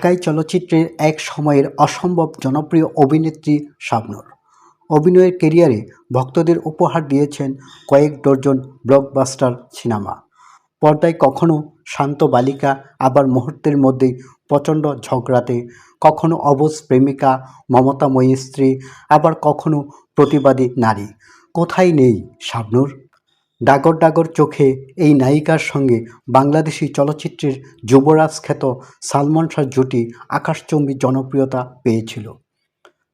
ঢাকাই চলচ্চিত্রের এক সময়ের অসম্ভব জনপ্রিয় অভিনেত্রী শাবনূর। অভিনয়ের কেরিয়ারে ভক্তদের উপহার দিয়েছেন কয়েক ডজন ব্লকবাস্টার সিনেমা। পর্দায় কখনো শান্ত বালিকা, আবার মুহূর্তের মধ্যে প্রচণ্ড ঝগড়াতে, কখনো অবশ প্রেমিকা, মমতাময়ী স্ত্রী, আবার কখনো প্রতিবাদী নারী। কোথায় নেই শাবনূর? ডাগর ডাগর চোখে এই নায়িকার সঙ্গে বাংলাদেশি চলচ্চিত্রের যুবরাজ খ্যাত সালমান শাহ জুটি আকাশচম্বী জনপ্রিয়তা পেয়েছিল।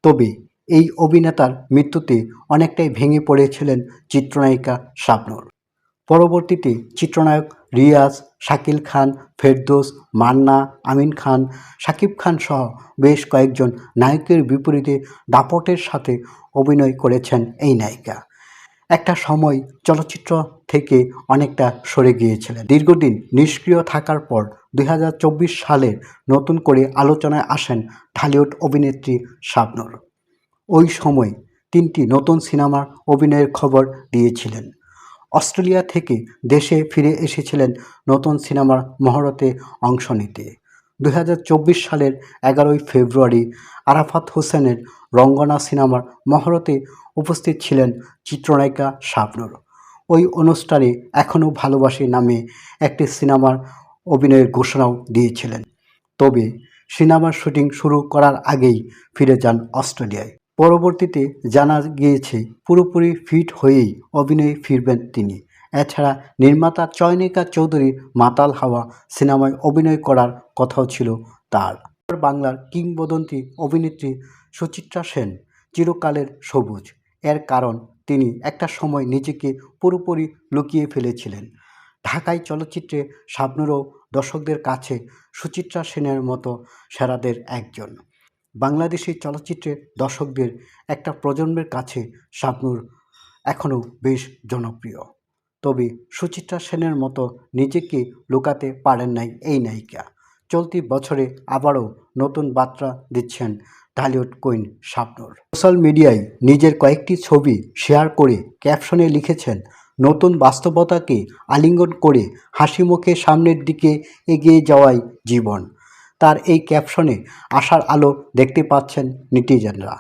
তবে এই অভিনেতার মৃত্যুতে অনেকটাই ভেঙে পড়েছিলেন চিত্রনায়িকা শাবনূর। পরবর্তীতে চিত্রনায়ক রিয়াজ, শাকিল খান, ফেরদৌস, মান্না, আমিন খান, শাকিব খান সহ বেশ কয়েকজন নায়কের বিপরীতে দাপটের সাথে অভিনয় করেছেন এই নায়িকা। একটা সময় চলচ্চিত্র থেকে অনেকটা সরে গিয়েছিলেন। দীর্ঘদিন নিষ্ক্রিয় থাকার পর দু হাজার চব্বিশ সালের নতুন করে আলোচনায় আসেন ঢালিউড অভিনেত্রী শাবনূর। ওই সময় তিনটি নতুন সিনেমার অভিনয়ের খবর দিয়েছিলেন। অস্ট্রেলিয়া থেকে দেশে ফিরে এসেছিলেন নতুন সিনেমার মহরতে অংশ নিতে। দুই হাজার চব্বিশ সালের এগারোই ফেব্রুয়ারি আরাফাত হোসেনের রঙ্গনা সিনেমার মহরতে উপস্থিত ছিলেন চিত্রনায়িকা শাবনূর। ওই অনুষ্ঠানে এখনও ভালোবাসি নামে একটি সিনেমার অভিনয়ের ঘোষণাও দিয়েছিলেন। তবে সিনেমার শুটিং শুরু করার আগেই ফিরে যান অস্ট্রেলিয়ায়। পরবর্তীতে জানা গিয়েছে, পুরোপুরি ফিট হয়েই অভিনয়ে ফিরবেন তিনি। এছাড়া নির্মাতা চয়নিকা চৌধুরীর মাতাল হাওয়া সিনেমায় অভিনয় করার কথাও ছিল তার। বাংলার কিংবদন্তি অভিনেত্রী সুচিত্রা সেন চিরকালের সবুজ। এর কারণ, তিনি একটা সময় নিজেকে পুরোপুরি লুকিয়ে ফেলেছিলেন। ঢাকাই চলচ্চিত্রে শাবনুরও দর্শকদের কাছে সুচিত্রা সেনের মতো সেরাদের একজন। বাংলাদেশি চলচ্চিত্রের দর্শকদের একটা প্রজন্মের কাছে শাবনূর এখনও বেশ জনপ্রিয়। তবে সুচিত্রা সেনের মতো নিজেকে লুকাতে পারেন নাই এই নায়িকা। চলতি বছরে আবারও নতুন বার্তা দিচ্ছেন ঢালিউড কুইন শাবনূর। সোশ্যাল মিডিয়ায় নিজের কয়েকটি ছবি শেয়ার করে ক্যাপশনে লিখেছেন, নতুন বাস্তবতাকে আলিঙ্গন করে হাসি মুখে সামনের দিকে এগিয়ে যাওয়াই জীবন। তার এই ক্যাপশনে আশার আলো দেখতে পাচ্ছেন নিটিজেনরা।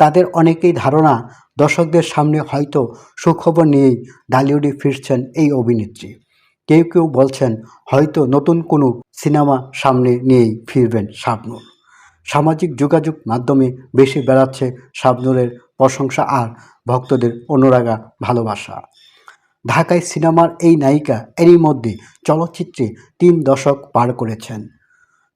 তাদের অনেকেই ধারণা দর্শকদের সামনে হয়তো সুখবর নিয়েই ঢালিউডে ফিরছেন এই অভিনেত্রী। কেউ কেউ বলছেন, হয়তো নতুন কোনো সিনেমা সামনে নিয়েই ফিরবেন শাবনূর। সামাজিক যোগাযোগ মাধ্যমে বেশি বেড়াচ্ছে শাবনূরের প্রশংসা আর ভক্তদের অনুরাগা ভালোবাসা। ঢাকায় সিনেমার এই নায়িকা এরই মধ্যে চলচ্চিত্রে তিন দশক পার করেছেন।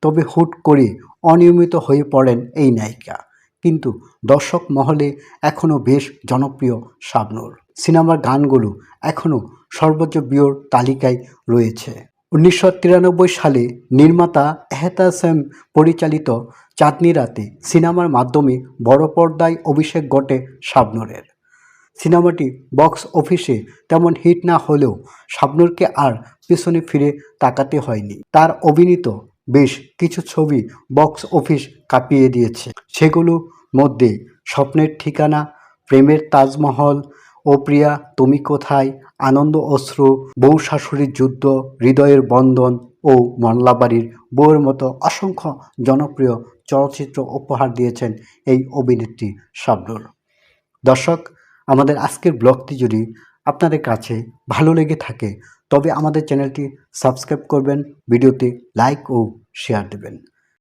তবে হুট করে অনিয়মিত হয়ে পড়েন এই নায়িকা। কিন্তু দর্শক মহলে এখনও বেশ জনপ্রিয় শাবনূর। সিনেমার গানগুলো এখনও সর্বোচ্চ বিয়র তালিকায় রয়েছে। উনিশশো তিরানব্বই সালে নির্মাতা এহতাসেম পরিচালিত চাঁদনি রাতে সিনেমার মাধ্যমে বড় পর্দায় অভিষেক ঘটে শাবনূরের। সিনেমাটি বক্স অফিসে তেমন হিট না হলেও শাবনূরকে আর পিছনে ফিরে তাকাতে হয়নি। তার অভিনীত বেশ কিছু ছবি বক্স অফিস কাঁপিয়ে দিয়েছে। সেগুলো মধ্যে স্বপ্নের ঠিকানা, প্রেমের তাজমহল, ও প্রিয়া, তুমি কোথায়, আনন্দ অশ্রু, বউ শাশুড়ির যুদ্ধ, হৃদয়ের বন্ধন ও মল্লাবাড়ির বউয়ের মতো অসংখ্য জনপ্রিয় চলচ্চিত্র উপহার দিয়েছেন এই অভিনেত্রী শাবনুর। দর্শক, আমাদের আজকের ব্লগটি যদি আপনাদের কাছে ভালো লেগে থাকে, তবে আমাদের চ্যানেলটি সাবস্ক্রাইব করবেন, ভিডিওতে লাইক ও শেয়ার দেবেন।